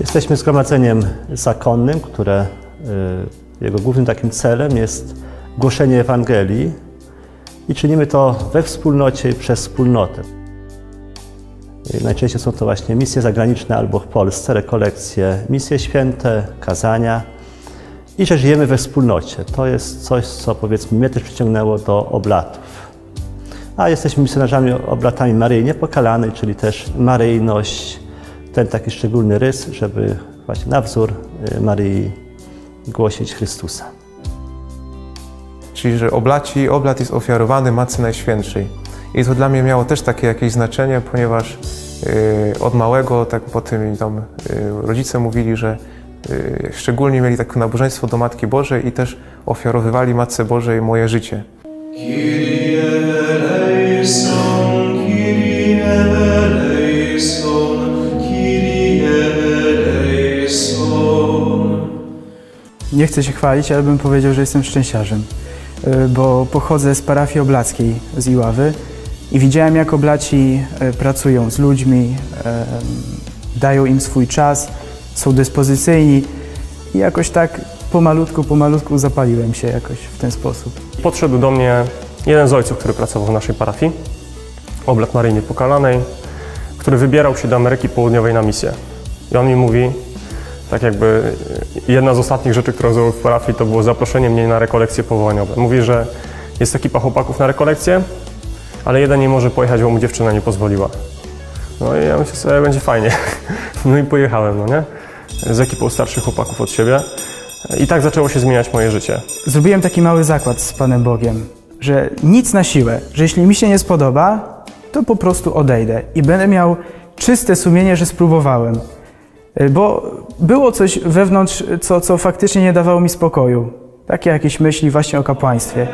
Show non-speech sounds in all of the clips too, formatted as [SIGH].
Jesteśmy zgromadzeniem zakonnym, które y, jego głównym takim celem jest głoszenie Ewangelii i czynimy to we wspólnocie i przez wspólnotę. Najczęściej są to właśnie misje zagraniczne albo w Polsce, rekolekcje, misje święte, kazania i że żyjemy we wspólnocie. To jest coś, co powiedzmy mnie też przyciągnęło do oblatów. A jesteśmy misjonarzami oblatami Maryi Niepokalanej, czyli też maryjność, ten taki szczególny rys, żeby właśnie na wzór y, Maryi głosić Chrystusa. Czyli, że oblaci, oblat jest ofiarowany Matce Najświętszej. I to dla mnie miało też takie jakieś znaczenie, ponieważ y, od małego, tak po tym tam y, rodzice mówili, że y, szczególnie mieli takie nabożeństwo do Matki Bożej i też ofiarowywali Matce Bożej moje życie. Nie chcę się chwalić, ale bym powiedział, że jestem szczęściarzem, bo pochodzę z parafii oblackiej z Iławy i widziałem, jak oblaci y, pracują z ludźmi, y, dają im swój czas, są dyspozycyjni i jakoś tak pomalutku, pomalutku zapaliłem się jakoś w ten sposób. Podszedł do mnie jeden z ojców, który pracował w naszej parafii, oblat Maryi Niepokalanej, który wybierał się do Ameryki Południowej na misję. I on mi mówi, tak jakby jedna z ostatnich rzeczy, którą zrobił w parafii, to było zaproszenie mnie na rekolekcje powołaniowe. Mówi, że jest ekipa chłopaków na rekolekcję, ale jeden nie może pojechać, bo mu dziewczyna nie pozwoliła. No i ja myślę sobie, będzie fajnie. [LAUGHS] No i pojechałem, no nie? Z ekipą starszych chłopaków od siebie. I tak zaczęło się zmieniać moje życie. Zrobiłem taki mały zakład z Panem Bogiem, że nic na siłę, że jeśli mi się nie spodoba, to po prostu odejdę i będę miał czyste sumienie, że spróbowałem. Y, Bo było coś wewnątrz, co, co faktycznie nie dawało mi spokoju. Takie jakieś myśli właśnie o kapłaństwie.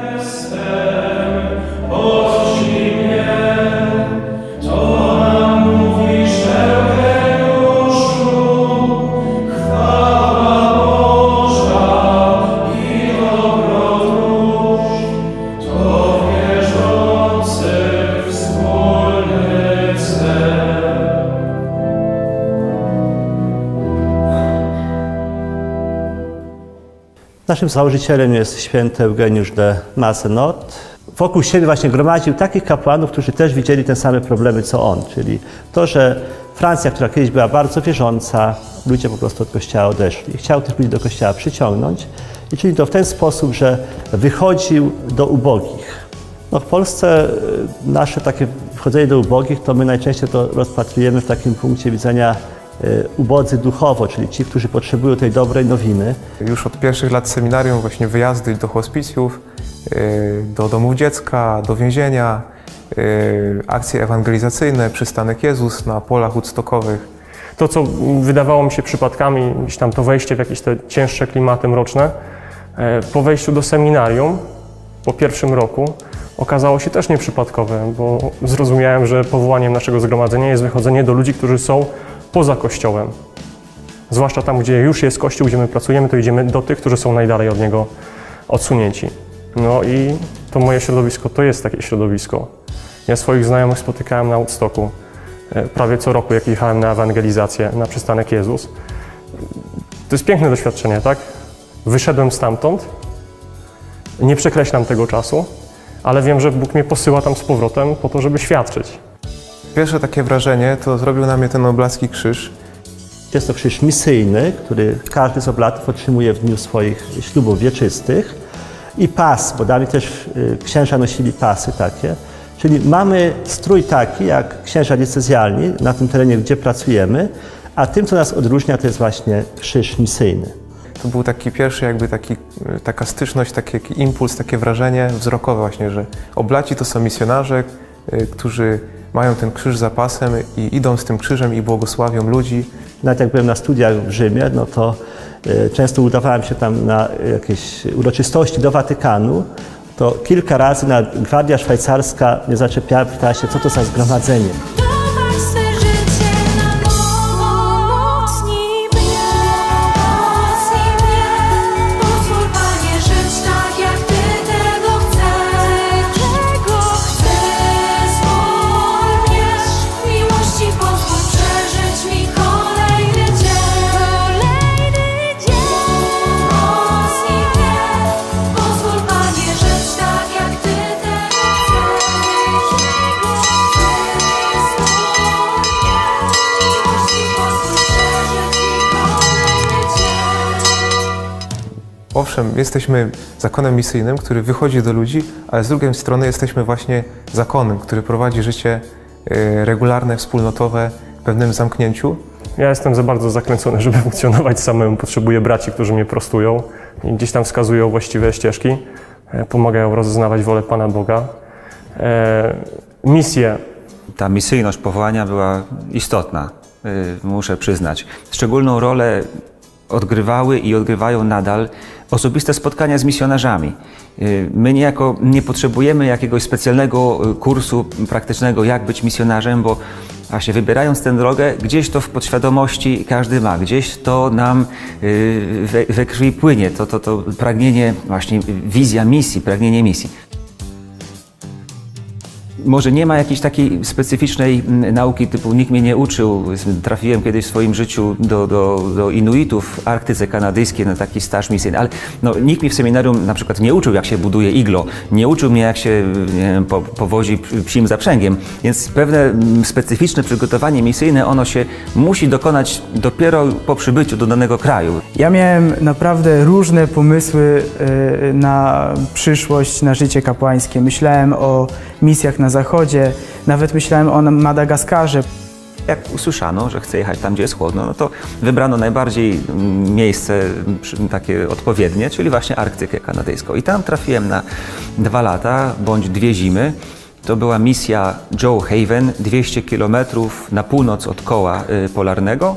Naszym założycielem jest święty Eugeniusz de Mazenot. Wokół siebie właśnie gromadził takich kapłanów, którzy też widzieli te same problemy co on, czyli to, że Francja, która kiedyś była bardzo wierząca, ludzie po prostu od kościoła odeszli. Chciał tych ludzi do kościoła przyciągnąć i czynił to w ten sposób, że wychodził do ubogich. No w Polsce y, nasze takie wchodzenie do ubogich, to my najczęściej to rozpatrujemy w takim punkcie widzenia ubodzy duchowo, czyli ci, którzy potrzebują tej dobrej nowiny. Już od pierwszych lat seminarium właśnie wyjazdy do hospicjów, y, do domów dziecka, do więzienia, y, akcje ewangelizacyjne, przystanek Jezus na polach woodstockowych. To, co wydawało mi się przypadkami, gdzieś tam to wejście w jakieś te cięższe klimaty mroczne, po wejściu do seminarium, po pierwszym roku, okazało się też nieprzypadkowe, bo zrozumiałem, że powołaniem naszego zgromadzenia jest wychodzenie do ludzi, którzy są poza Kościołem. Zwłaszcza tam, gdzie już jest Kościół, gdzie my pracujemy, to idziemy do tych, którzy są najdalej od niego odsunięci. No i to moje środowisko to jest takie środowisko. Ja swoich znajomych spotykałem na Woodstocku. E, prawie co roku, jak jechałem na ewangelizację, na przystanek Jezus. To jest piękne doświadczenie, tak? Wyszedłem stamtąd, nie przekreślam tego czasu, ale wiem, że Bóg mnie posyła tam z powrotem po to, żeby świadczyć. Pierwsze takie wrażenie to zrobił na mnie ten oblaski krzyż. Jest to krzyż misyjny, który każdy z oblatów otrzymuje w dniu swoich ślubów wieczystych. I pas, bo dawniej też y, księża nosili pasy takie. Czyli mamy strój taki, jak księża diecezjalni na tym terenie, gdzie pracujemy, a tym, co nas odróżnia, to jest właśnie krzyż misyjny. To był taki pierwszy jakby taki, y, taka styczność, taki, impuls, takie wrażenie wzrokowe właśnie, że oblaci to są misjonarze, y, którzy mają ten krzyż za pasem i idą z tym krzyżem i błogosławią ludzi. Nawet jak byłem na studiach w Rzymie, no to y, często udawałem się tam na jakieś uroczystości do Watykanu, to kilka razy na Gwardia Szwajcarska mnie zaczepiała, pytała się, co to za zgromadzenie. Owszem, jesteśmy zakonem misyjnym, który wychodzi do ludzi, ale z drugiej strony jesteśmy właśnie zakonem, który prowadzi życie y, regularne, wspólnotowe w pewnym zamknięciu. Ja jestem za bardzo zakręcony, [LAUGHS] żeby funkcjonować samemu. Potrzebuję braci, którzy mnie prostują i gdzieś tam wskazują właściwe ścieżki, e, pomagają rozeznawać wolę Pana Boga. E, misje ta misyjność powołania była istotna, y, muszę przyznać. Szczególną rolę odgrywały i odgrywają nadal osobiste spotkania z misjonarzami. Y, My niejako nie potrzebujemy jakiegoś specjalnego y, kursu praktycznego, jak być misjonarzem, bo właśnie wybierając tę drogę, gdzieś to w podświadomości każdy ma, gdzieś to nam y, we, we krwi płynie, to, to, to pragnienie, właśnie wizja misji, pragnienie misji. Może nie ma jakiejś takiej specyficznej nauki typu nikt mnie nie uczył. Trafiłem kiedyś w swoim życiu do, do, do Inuitów w Arktyce Kanadyjskiej na taki staż misyjny, ale no, nikt mi w seminarium na przykład nie uczył jak się buduje iglo, nie uczył mnie jak się wiem, po, powozi psim zaprzęgiem, więc pewne specyficzne przygotowanie misyjne ono się musi dokonać dopiero po przybyciu do danego kraju. Ja miałem naprawdę różne pomysły e, na przyszłość, na życie kapłańskie. Myślałem o misjach na zachodzie, nawet myślałem o Madagaskarze. Jak usłyszano, że chce jechać tam, gdzie jest chłodno, no to wybrano najbardziej mm, miejsce mm, takie odpowiednie, czyli właśnie Arktykę Kanadyjską. I tam trafiłem na dwa lata, bądź dwie zimy. To była misja Joe Haven, 200 km na północ od koła y, polarnego.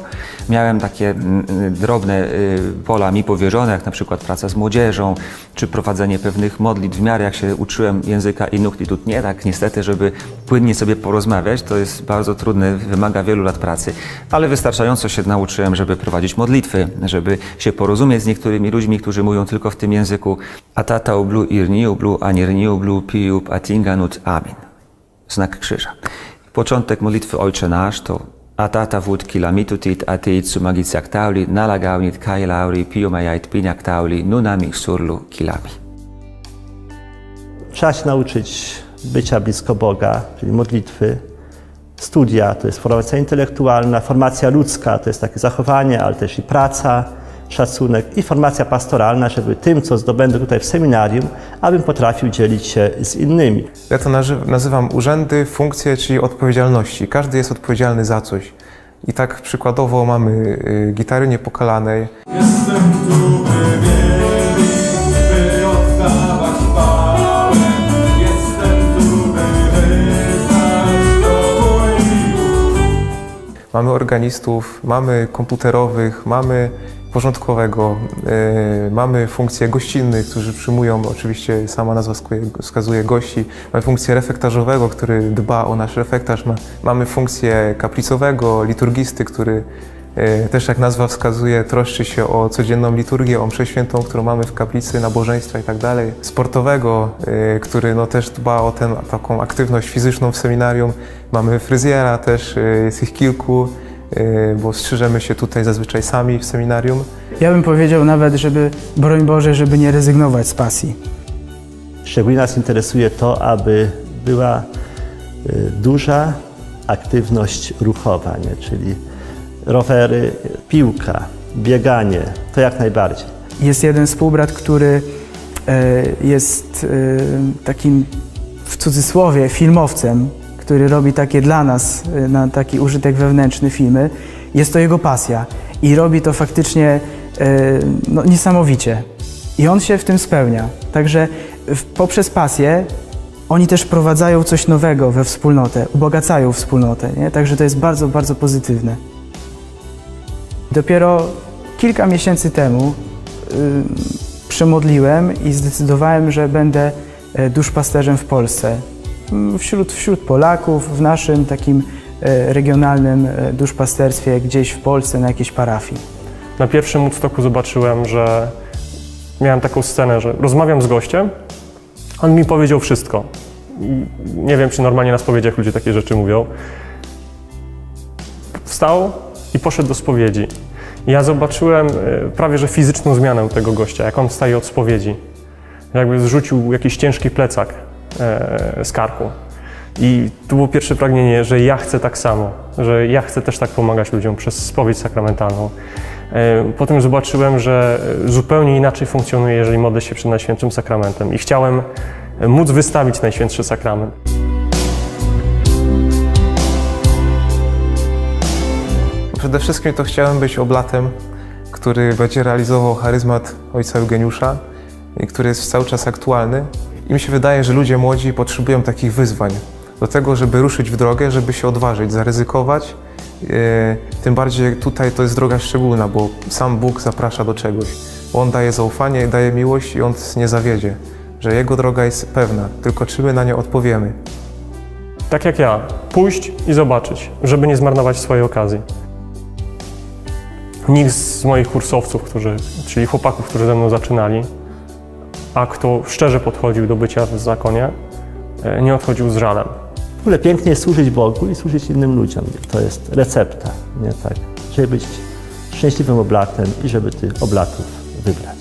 Miałem takie mm, y, drobne y, pola mi powierzone, jak na przykład praca z młodzieżą, czy prowadzenie pewnych modlitw. W miarę jak się uczyłem języka Inuktitut, nie tak niestety, żeby płynnie sobie porozmawiać, to jest bardzo trudne, wymaga wielu lat pracy, ale wystarczająco się nauczyłem, żeby prowadzić modlitwy, żeby się porozumieć z niektórymi ludźmi, którzy mówią tylko w tym języku. Atata ublu irniu blu anirniu blu piup atinganut amin. Znak krzyża. Początek modlitwy Ojcze Nasz to Atata wód kilamitutit ateit sumagicjak tauli nalagaunit kai lauri piumajait piniak tauli nunami surlu kilami. Trzeba się nauczyć bycia blisko Boga, czyli modlitwy. Studia to jest formacja intelektualna, formacja ludzka to jest takie zachowanie, ale też i praca, szacunek i formacja pastoralna, żeby tym, co zdobędę tutaj w seminarium, abym potrafił dzielić się z innymi. Ja to nazy- nazywam urzędy, funkcje, czyli odpowiedzialności. Każdy jest odpowiedzialny za coś. I tak przykładowo mamy y, gitary niepokalanej, Jestem tu, by mamy organistów, mamy komputerowych, mamy porządkowego, y, mamy funkcje gościnnych, którzy przyjmują, oczywiście sama nazwa wskazuje- gości, mamy funkcję refektarzowego, który dba o nasz refektarz, Ma, mamy funkcję kaplicowego, liturgisty, który też jak nazwa wskazuje, troszczy się o codzienną liturgię, o mszę świętą, którą mamy w kaplicy, nabożeństwa i tak dalej. Sportowego, y, który no, też dba o tę taką aktywność fizyczną w seminarium. Mamy fryzjera też, y, jest ich kilku, bo strzyżemy się tutaj zazwyczaj sami w seminarium. Ja bym powiedział nawet, żeby, broń Boże, żeby nie rezygnować z pasji. Szczególnie nas interesuje to, aby była duża aktywność ruchowa, nie? czyli rowery, piłka, bieganie, to jak najbardziej. Jest jeden współbrat, który e, jest e, takim w cudzysłowie filmowcem, który robi takie dla nas, e, na taki użytek wewnętrzny filmy. Jest to jego pasja i robi to faktycznie no, niesamowicie. I on się w tym spełnia. Także poprzez pasję oni też wprowadzają coś nowego we wspólnotę, ubogacają wspólnotę. Nie? Także to jest bardzo, bardzo pozytywne. Dopiero kilka miesięcy temu y, przemodliłem i zdecydowałem, że będę e, duszpasterzem w Polsce. Mm, Wśród, wśród Polaków, w naszym takim e, regionalnym e, duszpasterstwie gdzieś w Polsce, na jakiejś parafii. Na pierwszym Woodstocku zobaczyłem, że miałem taką scenę, że rozmawiam z gościem, on mi powiedział wszystko. Nie wiem, czy normalnie na spowiedziach ludzie takie rzeczy mówią. Wstał i poszedł do spowiedzi. Ja zobaczyłem e, prawie że fizyczną zmianę tego gościa, jak on wstaje od spowiedzi. Jakby zrzucił jakiś ciężki plecak e, z karku. I to było pierwsze pragnienie, że ja chcę tak samo, że ja chcę też tak pomagać ludziom przez spowiedź sakramentalną. E, Potem zobaczyłem, że zupełnie inaczej funkcjonuje, jeżeli modlę się przed Najświętszym Sakramentem i chciałem móc wystawić Najświętszy Sakrament. Przede wszystkim to chciałem być oblatem, który będzie realizował charyzmat ojca Eugeniusza i który jest cały czas aktualny. I mi się wydaje, że ludzie młodzi potrzebują takich wyzwań do tego, żeby ruszyć w drogę, żeby się odważyć, zaryzykować. Yy, Tym bardziej tutaj to jest droga szczególna, bo sam Bóg zaprasza do czegoś. On daje zaufanie, daje miłość i On nie zawiedzie, że Jego droga jest pewna, tylko czy my na nią odpowiemy. Tak jak ja, pójść i zobaczyć, żeby nie zmarnować swojej okazji. Nikt z moich kursowców, którzy, czyli chłopaków, którzy ze mną zaczynali, a kto szczerze podchodził do bycia w zakonie, e, nie odchodził z żalem. W ogóle pięknie jest służyć Bogu i służyć innym ludziom. To jest recepta, nie tak? Żeby być szczęśliwym oblatem i żeby tych oblatów wybrać.